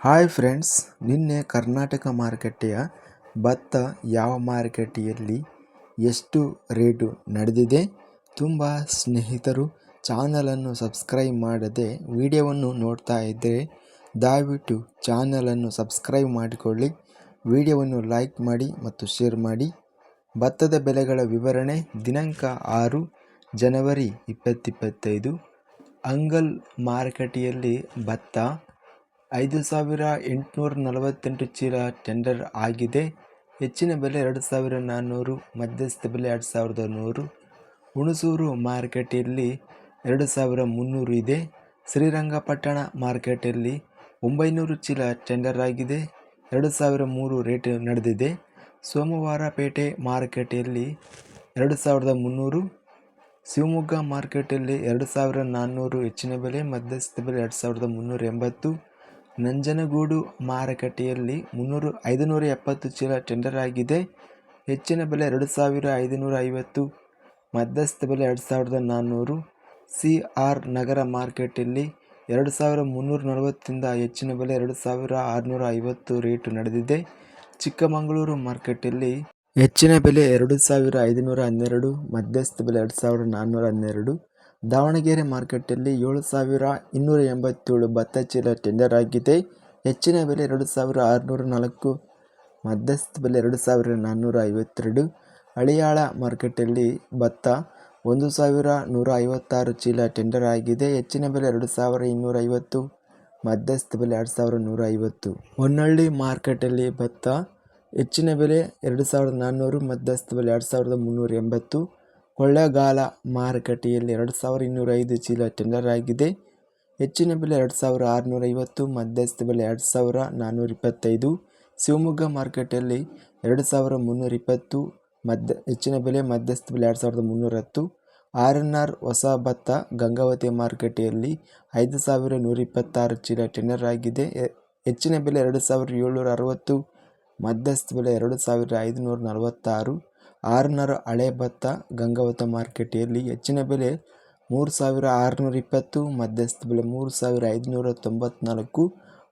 Hi friends, ನಿನ್ನೆ ಕರ್ನಾಟಕ ಮಾರುಕಟ್ಟೆಯ ಭತ್ತ ಯಾವ ಮಾರುಕಟ್ಟೆಯಲ್ಲಿ ಎಷ್ಟು ರೇಟು ನಡೆದಿದೆ? ತುಂಬ ಸ್ನೇಹಿತರು ಚಾನಲನ್ನು ಸಬ್ಸ್ಕ್ರೈಬ್ ಮಾಡದೆ ವಿಡಿಯೋವನ್ನು ನೋಡ್ತಾ ಇದ್ದರೆ ದಯವಿಟ್ಟು ಚಾನಲನ್ನು ಸಬ್ಸ್ಕ್ರೈಬ್ ಮಾಡಿಕೊಳ್ಳಿ. ವಿಡಿಯೋವನ್ನು ಲೈಕ್ ಮಾಡಿ ಮತ್ತು ಶೇರ್ ಮಾಡಿ. ಭತ್ತದ ಬೆಲೆಗಳ ವಿವರಣೆ ದಿನಾಂಕ ಆರು ಜನವರಿ ಇಪ್ಪತ್ತಿಪ್ಪತ್ತೈದು ಅಂಗಲ್ ಮಾರುಕಟ್ಟೆಯಲ್ಲಿ ಭತ್ತ ಐದು ಸಾವಿರ ಎಂಟುನೂರ ನಲವತ್ತೆಂಟು ಚೀಲ ಟೆಂಡರ್ ಆಗಿದೆ. ಹೆಚ್ಚಿನ ಬೆಲೆ ಎರಡು ಸಾವಿರ ನಾನ್ನೂರು, ಮಧ್ಯಸ್ಥ ಬೆಲೆ ಎರಡು ಸಾವಿರದ ನೂರು. ಹುಣಸೂರು ಮಾರ್ಕೆಟಲ್ಲಿ ಎರಡು ಸಾವಿರ ಮುನ್ನೂರು ಇದೆ. ಶ್ರೀರಂಗಪಟ್ಟಣ ಮಾರ್ಕೆಟಲ್ಲಿ ಒಂಬೈನೂರು ಚೀಲ ಟೆಂಡರ್ ಆಗಿದೆ. ಎರಡು ಸಾವಿರ ಮೂರು ರೇಟ್ ನಡೆದಿದೆ. ಸೋಮವಾರಪೇಟೆ ಮಾರ್ಕೆಟಲ್ಲಿ ಎರಡು ಸಾವಿರದ ಮುನ್ನೂರು. ಶಿವಮೊಗ್ಗ ಮಾರ್ಕೆಟಲ್ಲಿ ಎರಡು ಸಾವಿರ ನಾನ್ನೂರು ಹೆಚ್ಚಿನ ಬೆಲೆ, ಮಧ್ಯಸ್ಥ ಬೆಲೆ ಎರಡು ಸಾವಿರದ ಮುನ್ನೂರ ಎಂಬತ್ತು. ನಂಜನಗೂಡು ಮಾರುಕಟ್ಟೆಯಲ್ಲಿ ಮುನ್ನೂರು ಐದುನೂರ ಎಪ್ಪತ್ತು ಚೀಲ ಟೆಂಡರ್ ಆಗಿದೆ. ಹೆಚ್ಚಿನ ಬೆಲೆ ಎರಡು ಸಾವಿರ ಐದುನೂರ ಐವತ್ತು, ಮಧ್ಯಸ್ಥ ಬೆಲೆ ಎರಡು ಸಾವಿರದ ನಾನ್ನೂರು. ಸಿ ಆರ್ ನಗರ ಮಾರ್ಕೆಟಲ್ಲಿ ಎರಡು ಸಾವಿರ ಮುನ್ನೂರ ನಲವತ್ತರಿಂದ ಹೆಚ್ಚಿನ ಬೆಲೆ ಎರಡು ಸಾವಿರ ಆರುನೂರ ಐವತ್ತು ರೇಟು ನಡೆದಿದೆ. ಚಿಕ್ಕಮಗಳೂರು ಮಾರ್ಕೆಟಲ್ಲಿ ಹೆಚ್ಚಿನ ಬೆಲೆ ಎರಡು ಸಾವಿರ ಐದುನೂರ ಹನ್ನೆರಡು, ಮಧ್ಯಸ್ಥ ಬೆಲೆ ಎರಡು ಸಾವಿರ ನಾನ್ನೂರ ಹನ್ನೆರಡು. ದಾವಣಗೆರೆ ಮಾರ್ಕೆಟಲ್ಲಿ ಏಳು ಸಾವಿರ ಇನ್ನೂರ ಎಂಬತ್ತೇಳು ಭತ್ತ ಚೀಲ ಟೆಂಡರ್ ಆಗಿದೆ. ಹೆಚ್ಚಿನ ಬೆಲೆ ಎರಡು ಸಾವಿರ ಆರುನೂರ ನಾಲ್ಕು, ಮಧ್ಯಸ್ಥ ಬೆಲೆ ಎರಡು ಸಾವಿರ ನಾನ್ನೂರ ಐವತ್ತೆರಡು. ಹಳಿಯಾಳ ಮಾರ್ಕೆಟಲ್ಲಿ ಭತ್ತ ಒಂದು ಸಾವಿರ ನೂರ ಐವತ್ತಾರು ಚೀಲ ಟೆಂಡರ್ ಆಗಿದೆ. ಹೆಚ್ಚಿನ ಬೆಲೆ ಎರಡು ಸಾವಿರ ಇನ್ನೂರ ಐವತ್ತು, ಮಧ್ಯಸ್ಥ ಬೆಲೆ ಎರಡು ಸಾವಿರ ನೂರ ಐವತ್ತು. ಹೊನ್ನಳ್ಳಿ ಮಾರ್ಕೆಟಲ್ಲಿ ಭತ್ತ ಹೆಚ್ಚಿನ ಬೆಲೆ ಎರಡು ಸಾವಿರದ ನಾನ್ನೂರು, ಮಧ್ಯಸ್ಥ ಬೆಲೆ ಎರಡು ಸಾವಿರದ ಮುನ್ನೂರ ಎಂಬತ್ತು. ಕೊಳ್ಳೇಗಾಲ ಮಾರುಕಟ್ಟೆಯಲ್ಲಿ ಎರಡು ಸಾವಿರ ಇನ್ನೂರ ಐದು ಚೀಲ ಟೆಂಡರ್ ಆಗಿದೆ. ಹೆಚ್ಚಿನ ಬೆಲೆ ಎರಡು ಸಾವಿರ ಆರುನೂರ ಐವತ್ತು, ಮಧ್ಯಸ್ಥ ಬೆಲೆ ಎರಡು ಸಾವಿರ ನಾನ್ನೂರ ಇಪ್ಪತ್ತೈದು. ಶಿವಮೊಗ್ಗ ಮಾರುಕಟ್ಟೆಯಲ್ಲಿ ಎರಡು ಸಾವಿರ ಮುನ್ನೂರ ಇಪ್ಪತ್ತು, ಮಧ್ಯ ಹೆಚ್ಚಿನ ಬೆಲೆ ಮಧ್ಯಸ್ಥ ಬೆಲೆ ಎರಡು ಸಾವಿರದ ಮುನ್ನೂರ ಹತ್ತು. ಆರ್ ಎನ್ ಆರ್ ಹೊಸ ಭತ್ತ ಗಂಗಾವತಿ ಮಾರುಕಟ್ಟೆಯಲ್ಲಿ ಐದು ಸಾವಿರ ನೂರ ಇಪ್ಪತ್ತಾರು ಚೀಲ ಟೆಂಡರ್ ಆಗಿದೆ. ಹೆಚ್ಚಿನ ಬೆಲೆ ಎರಡು ಸಾವಿರದ ಏಳ್ನೂರ ಅರವತ್ತು, ಮಧ್ಯಸ್ಥ ಬೆಲೆ ಎರಡು ಸಾವಿರದ ಐದುನೂರ ನಲವತ್ತಾರು. ಆರುನೂರು ಹಳೆ ಭತ್ತ ಗಂಗಾವತಿ ಮಾರುಕಟ್ಟೆಯಲ್ಲಿ ಹೆಚ್ಚಿನ ಬೆಲೆ ಮೂರು ಸಾವಿರ ಆರುನೂರ ಇಪ್ಪತ್ತು, ಮಧ್ಯಸ್ಥ ಬೆಲೆ ಮೂರು ಸಾವಿರ ಐದುನೂರ ತೊಂಬತ್ನಾಲ್ಕು,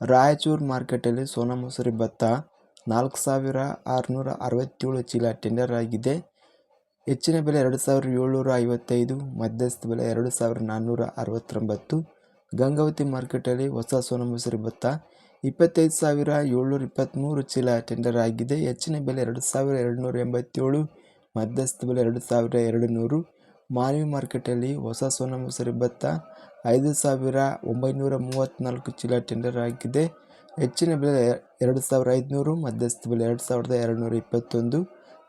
ರಾಯಚೂರು ಮಾರ್ಕೆಟಲ್ಲಿ ಸೋನಾ ಮಸೂರಿ ಭತ್ತ ನಾಲ್ಕು ಸಾವಿರ ಆರುನೂರ ಅರವತ್ತೇಳು ಚೀಲ ಟೆಂಡರ್ ಆಗಿದೆ. ಹೆಚ್ಚಿನ ಬೆಲೆ ಎರಡು ಸಾವಿರದ ಏಳ್ನೂರ ಐವತ್ತೈದು, ಮಧ್ಯಸ್ಥ ಬೆಲೆ ಎರಡು ಸಾವಿರ ನಾನ್ನೂರ ಅರವತ್ತೊಂಬತ್ತು. ಗಂಗಾವತಿ ಮಾರ್ಕೆಟಲ್ಲಿ ಹೊಸ ಸೋನಾ ಮಸೂರಿ ಭತ್ತ ಇಪ್ಪತ್ತೈದು ಸಾವಿರ ಏಳ್ನೂರ ಇಪ್ಪತ್ತ್ಮೂರು ಚೀಲ ಟೆಂಡರ್ ಆಗಿದೆ. ಹೆಚ್ಚಿನ ಬೆಲೆ ಎರಡು ಸಾವಿರ ಎರಡುನೂರ ಎಂಬತ್ತೇಳು, ಮಧ್ಯಸ್ಥ ಬೆಲೆ ಎರಡು ಸಾವಿರ ಎರಡು ನೂರು ಮಾನವಿ ಮಾರ್ಕೆಟಲ್ಲಿ ಹೊಸ ಸೋನ ಮಸೂರಿ ಭತ್ತ ಐದು ಸಾವಿರ ಒಂಬೈನೂರ ಮೂವತ್ತ್ನಾಲ್ಕು ಚೀಲ ಟೆಂಡರ್ ಆಗಿದೆ. ಹೆಚ್ಚಿನ ಬೆಲೆ ಎರಡು ಸಾವಿರ ಐದುನೂರು, ಮಧ್ಯಸ್ಥ ಬೆಲೆ ಎರಡು ಸಾವಿರದ ಎರಡುನೂರ ಇಪ್ಪತ್ತೊಂದು.